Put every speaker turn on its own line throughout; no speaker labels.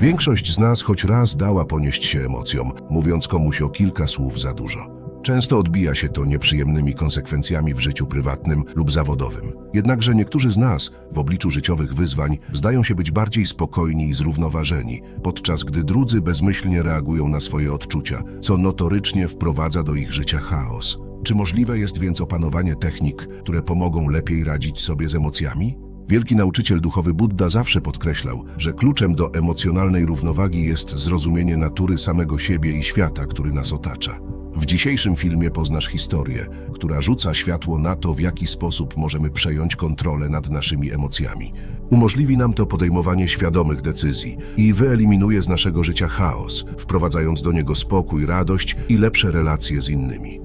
Większość z nas choć raz dała ponieść się emocjom, mówiąc komuś o kilka słów za dużo. Często odbija się to nieprzyjemnymi konsekwencjami w życiu prywatnym lub zawodowym. Jednakże niektórzy z nas w obliczu życiowych wyzwań zdają się być bardziej spokojni i zrównoważeni, podczas gdy drudzy bezmyślnie reagują na swoje odczucia, co notorycznie wprowadza do ich życia chaos. Czy możliwe jest więc opanowanie technik, które pomogą lepiej radzić sobie z emocjami? Wielki nauczyciel duchowy Buddha zawsze podkreślał, że kluczem do emocjonalnej równowagi jest zrozumienie natury samego siebie i świata, który nas otacza. W dzisiejszym filmie poznasz historię, która rzuca światło na to, w jaki sposób możemy przejąć kontrolę nad naszymi emocjami. Umożliwi nam to podejmowanie świadomych decyzji i wyeliminuje z naszego życia chaos, wprowadzając do niego spokój, radość i lepsze relacje z innymi.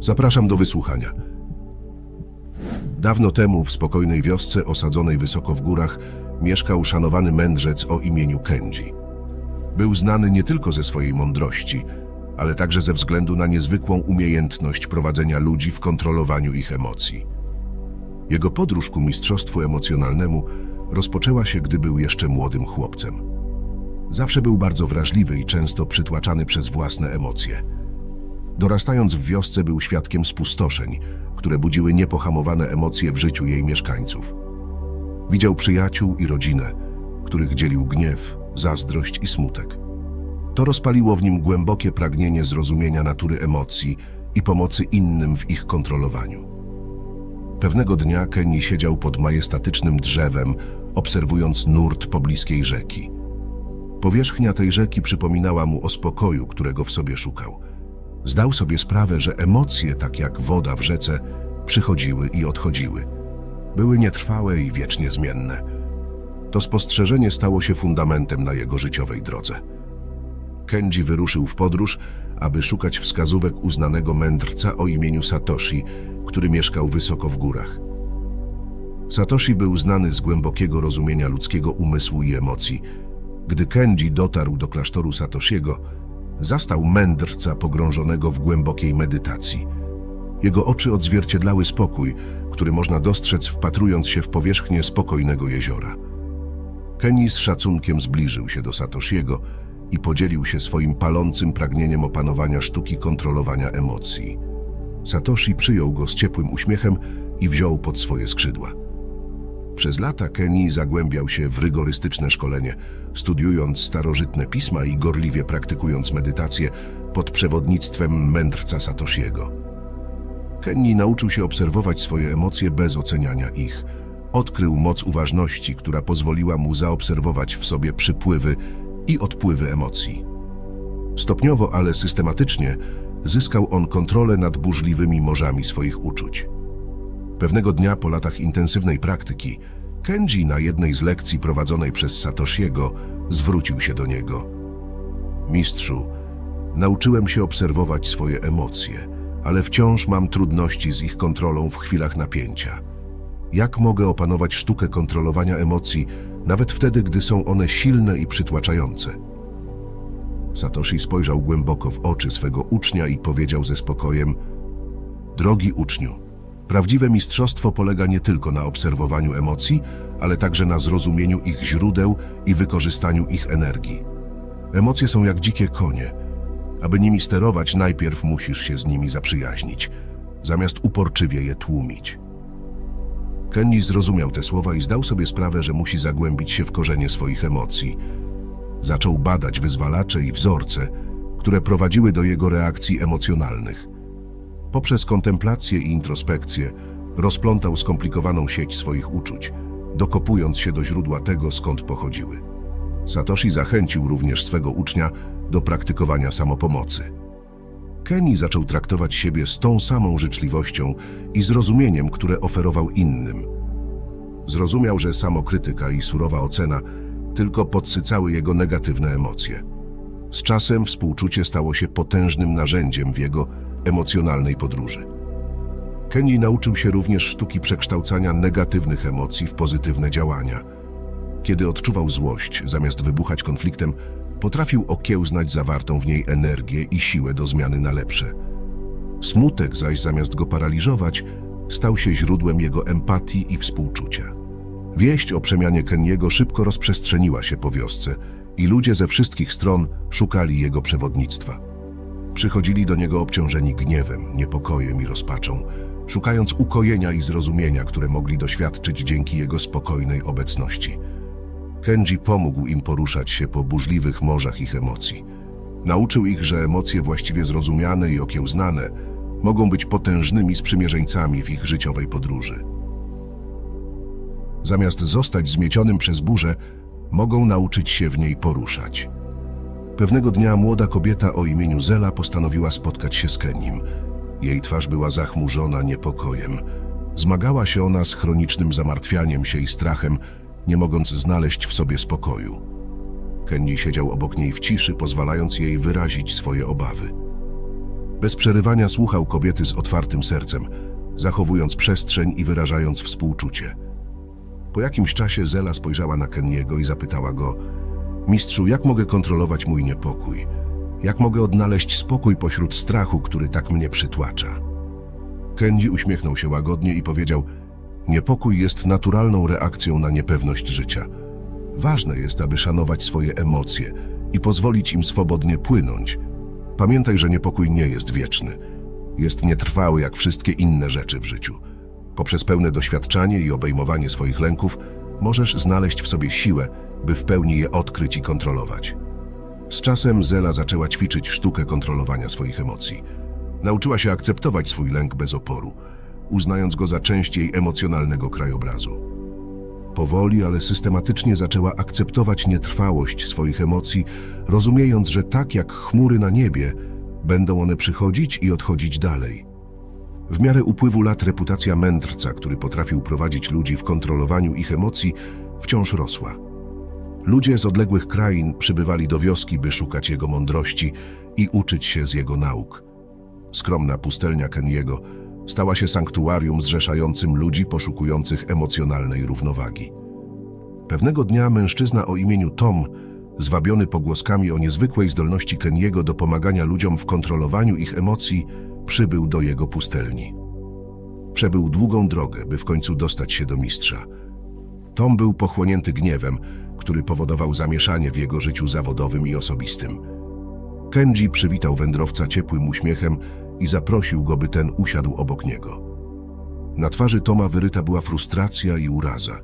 Zapraszam do wysłuchania. Dawno temu w spokojnej wiosce osadzonej wysoko w górach mieszkał szanowany mędrzec o imieniu Kenji. Był znany nie tylko ze swojej mądrości, ale także ze względu na niezwykłą umiejętność prowadzenia ludzi w kontrolowaniu ich emocji. Jego podróż ku mistrzostwu emocjonalnemu rozpoczęła się, gdy był jeszcze młodym chłopcem. Zawsze był bardzo wrażliwy i często przytłaczany przez własne emocje. Dorastając w wiosce był świadkiem spustoszeń, które budziły niepohamowane emocje w życiu jej mieszkańców. Widział przyjaciół i rodzinę, których dzielił gniew, zazdrość i smutek. To rozpaliło w nim głębokie pragnienie zrozumienia natury emocji i pomocy innym w ich kontrolowaniu. Pewnego dnia Kenny siedział pod majestatycznym drzewem, obserwując nurt pobliskiej rzeki. Powierzchnia tej rzeki przypominała mu o spokoju, którego w sobie szukał. Zdał sobie sprawę, że emocje, tak jak woda w rzece, przychodziły i odchodziły. Były nietrwałe i wiecznie zmienne. To spostrzeżenie stało się fundamentem na jego życiowej drodze. Kenji wyruszył w podróż, aby szukać wskazówek uznanego mędrca o imieniu Satoshi, który mieszkał wysoko w górach. Satoshi był znany z głębokiego rozumienia ludzkiego umysłu i emocji. Gdy Kenji dotarł do klasztoru Satoshiego, zastał mędrca pogrążonego w głębokiej medytacji. Jego oczy odzwierciedlały spokój, który można dostrzec wpatrując się w powierzchnię spokojnego jeziora. Kenny z szacunkiem zbliżył się do Satoshiego i podzielił się swoim palącym pragnieniem opanowania sztuki kontrolowania emocji. Satoshi przyjął go z ciepłym uśmiechem i wziął pod swoje skrzydła. Przez lata Kenny zagłębiał się w rygorystyczne szkolenie, studiując starożytne pisma i gorliwie praktykując medytację pod przewodnictwem mędrca Satoshiego. Kenny nauczył się obserwować swoje emocje bez oceniania ich. Odkrył moc uważności, która pozwoliła mu zaobserwować w sobie przypływy i odpływy emocji. Stopniowo, ale systematycznie zyskał on kontrolę nad burzliwymi morzami swoich uczuć. Pewnego dnia po latach intensywnej praktyki, Kenji na jednej z lekcji prowadzonej przez Satoshiego zwrócił się do niego. Mistrzu, nauczyłem się obserwować swoje emocje, ale wciąż mam trudności z ich kontrolą w chwilach napięcia. Jak mogę opanować sztukę kontrolowania emocji, nawet wtedy, gdy są one silne i przytłaczające? Satoshi spojrzał głęboko w oczy swego ucznia i powiedział ze spokojem: Drogi uczniu, prawdziwe mistrzostwo polega nie tylko na obserwowaniu emocji, ale także na zrozumieniu ich źródeł i wykorzystaniu ich energii. Emocje są jak dzikie konie. Aby nimi sterować, najpierw musisz się z nimi zaprzyjaźnić, zamiast uporczywie je tłumić. Kenny zrozumiał te słowa i zdał sobie sprawę, że musi zagłębić się w korzenie swoich emocji. Zaczął badać wyzwalacze i wzorce, które prowadziły do jego reakcji emocjonalnych. Poprzez kontemplację i introspekcję rozplątał skomplikowaną sieć swoich uczuć, dokopując się do źródła tego, skąd pochodziły. Satoshi zachęcił również swego ucznia do praktykowania samopomocy. Kenny zaczął traktować siebie z tą samą życzliwością i zrozumieniem, które oferował innym. Zrozumiał, że samokrytyka i surowa ocena tylko podsycały jego negatywne emocje. Z czasem współczucie stało się potężnym narzędziem w jego emocjonalnej podróży. Kenny nauczył się również sztuki przekształcania negatywnych emocji w pozytywne działania. Kiedy odczuwał złość, zamiast wybuchać konfliktem, potrafił okiełznać zawartą w niej energię i siłę do zmiany na lepsze. Smutek zaś zamiast go paraliżować, stał się źródłem jego empatii i współczucia. Wieść o przemianie Keniego szybko rozprzestrzeniła się po wiosce i ludzie ze wszystkich stron szukali jego przewodnictwa. Przychodzili do niego obciążeni gniewem, niepokojem i rozpaczą, szukając ukojenia i zrozumienia, które mogli doświadczyć dzięki jego spokojnej obecności. Kenji pomógł im poruszać się po burzliwych morzach ich emocji. Nauczył ich, że emocje właściwie zrozumiane i okiełznane mogą być potężnymi sprzymierzeńcami w ich życiowej podróży. Zamiast zostać zmiecionym przez burzę, mogą nauczyć się w niej poruszać. Pewnego dnia młoda kobieta o imieniu Zela postanowiła spotkać się z Kenim. Jej twarz była zachmurzona niepokojem. Zmagała się ona z chronicznym zamartwianiem się i strachem, nie mogąc znaleźć w sobie spokoju. Kenny siedział obok niej w ciszy, pozwalając jej wyrazić swoje obawy. Bez przerywania słuchał kobiety z otwartym sercem, zachowując przestrzeń i wyrażając współczucie. Po jakimś czasie Zela spojrzała na Keniego i zapytała go: Mistrzu, jak mogę kontrolować mój niepokój? Jak mogę odnaleźć spokój pośród strachu, który tak mnie przytłacza? Kenji uśmiechnął się łagodnie i powiedział: Niepokój jest naturalną reakcją na niepewność życia. Ważne jest, aby szanować swoje emocje i pozwolić im swobodnie płynąć. Pamiętaj, że niepokój nie jest wieczny. Jest nietrwały jak wszystkie inne rzeczy w życiu. Poprzez pełne doświadczanie i obejmowanie swoich lęków możesz znaleźć w sobie siłę, by w pełni je odkryć i kontrolować. Z czasem Zela zaczęła ćwiczyć sztukę kontrolowania swoich emocji. Nauczyła się akceptować swój lęk bez oporu, uznając go za część jej emocjonalnego krajobrazu. Powoli, ale systematycznie zaczęła akceptować nietrwałość swoich emocji, rozumiejąc, że tak jak chmury na niebie, będą one przychodzić i odchodzić dalej. W miarę upływu lat reputacja mędrca, który potrafił prowadzić ludzi w kontrolowaniu ich emocji, wciąż rosła. Ludzie z odległych krain przybywali do wioski, by szukać jego mądrości i uczyć się z jego nauk. Skromna pustelnia Keniego stała się sanktuarium zrzeszającym ludzi poszukujących emocjonalnej równowagi. Pewnego dnia mężczyzna o imieniu Tom, zwabiony pogłoskami o niezwykłej zdolności Keniego do pomagania ludziom w kontrolowaniu ich emocji, przybył do jego pustelni. Przebył długą drogę, by w końcu dostać się do mistrza. Tom był pochłonięty gniewem, który powodował zamieszanie w jego życiu zawodowym i osobistym. Kenji przywitał wędrowca ciepłym uśmiechem i zaprosił go, by ten usiadł obok niego. Na twarzy Toma wyryta była frustracja i uraza.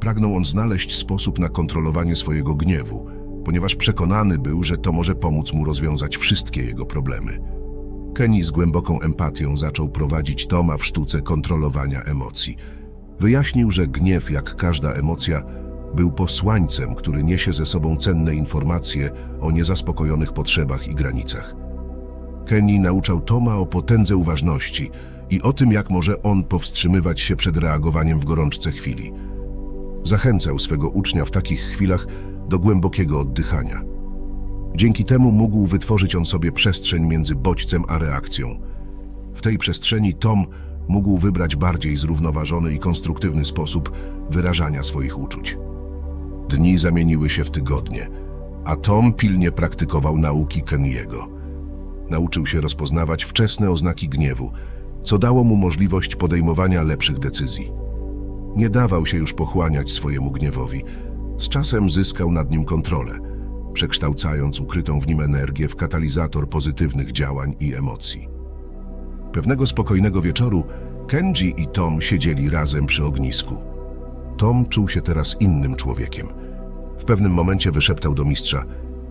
Pragnął on znaleźć sposób na kontrolowanie swojego gniewu, ponieważ przekonany był, że to może pomóc mu rozwiązać wszystkie jego problemy. Kenny z głęboką empatią zaczął prowadzić Toma w sztuce kontrolowania emocji. Wyjaśnił, że gniew, jak każda emocja, był posłańcem, który niesie ze sobą cenne informacje o niezaspokojonych potrzebach i granicach. Kenny nauczał Toma o potędze uważności i o tym, jak może on powstrzymywać się przed reagowaniem w gorączce chwili. Zachęcał swego ucznia w takich chwilach do głębokiego oddychania. Dzięki temu mógł wytworzyć on sobie przestrzeń między bodźcem a reakcją. W tej przestrzeni Tom mógł wybrać bardziej zrównoważony i konstruktywny sposób wyrażania swoich uczuć. Dni zamieniły się w tygodnie, a Tom pilnie praktykował nauki Keniego. Nauczył się rozpoznawać wczesne oznaki gniewu, co dało mu możliwość podejmowania lepszych decyzji. Nie dawał się już pochłaniać swojemu gniewowi. Z czasem zyskał nad nim kontrolę, przekształcając ukrytą w nim energię w katalizator pozytywnych działań i emocji. Pewnego spokojnego wieczoru Kenji i Tom siedzieli razem przy ognisku. Tom czuł się teraz innym człowiekiem. W pewnym momencie wyszeptał do mistrza: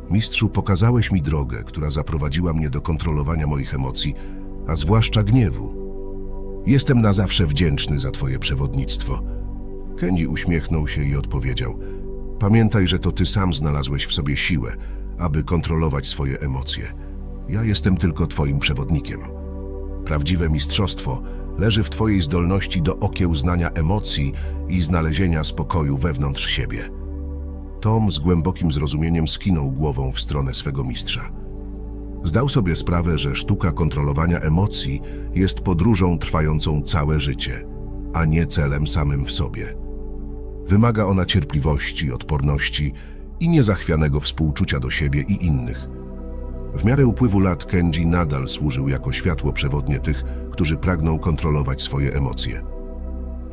Mistrzu, pokazałeś mi drogę, która zaprowadziła mnie do kontrolowania moich emocji, a zwłaszcza gniewu. Jestem na zawsze wdzięczny za Twoje przewodnictwo. Kenji uśmiechnął się i odpowiedział: Pamiętaj, że to Ty sam znalazłeś w sobie siłę, aby kontrolować swoje emocje. Ja jestem tylko Twoim przewodnikiem. Prawdziwe mistrzostwo leży w Twojej zdolności do okiełznania emocji i znalezienia spokoju wewnątrz siebie. Tom z głębokim zrozumieniem skinął głową w stronę swego mistrza. Zdał sobie sprawę, że sztuka kontrolowania emocji jest podróżą trwającą całe życie, a nie celem samym w sobie. Wymaga ona cierpliwości, odporności i niezachwianego współczucia do siebie i innych. W miarę upływu lat Kenji nadal służył jako światło przewodnie tych, którzy pragną kontrolować swoje emocje.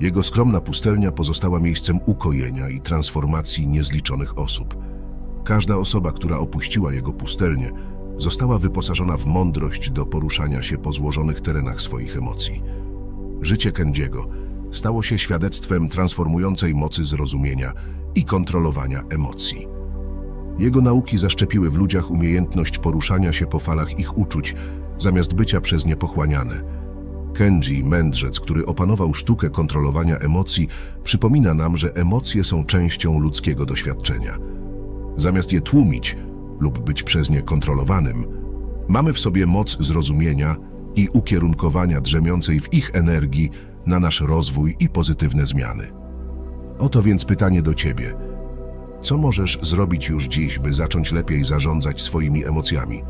Jego skromna pustelnia pozostała miejscem ukojenia i transformacji niezliczonych osób. Każda osoba, która opuściła jego pustelnię, została wyposażona w mądrość do poruszania się po złożonych terenach swoich emocji. Życie Kendiego stało się świadectwem transformującej mocy zrozumienia i kontrolowania emocji. Jego nauki zaszczepiły w ludziach umiejętność poruszania się po falach ich uczuć, zamiast bycia przez nie pochłaniane. Kenji, mędrzec, który opanował sztukę kontrolowania emocji, przypomina nam, że emocje są częścią ludzkiego doświadczenia. Zamiast je tłumić lub być przez nie kontrolowanym, mamy w sobie moc zrozumienia i ukierunkowania drzemiącej w ich energii na nasz rozwój i pozytywne zmiany. Oto więc pytanie do Ciebie. Co możesz zrobić już dziś, by zacząć lepiej zarządzać swoimi emocjami?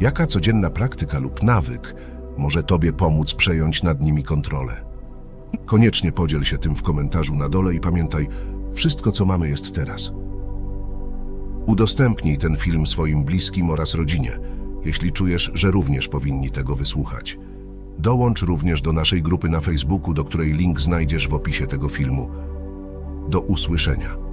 Jaka codzienna praktyka lub nawyk może Tobie pomóc przejąć nad nimi kontrolę? Koniecznie podziel się tym w komentarzu na dole i pamiętaj, wszystko co mamy jest teraz. Udostępnij ten film swoim bliskim oraz rodzinie, jeśli czujesz, że również powinni tego wysłuchać. Dołącz również do naszej grupy na Facebooku, do której link znajdziesz w opisie tego filmu. Do usłyszenia.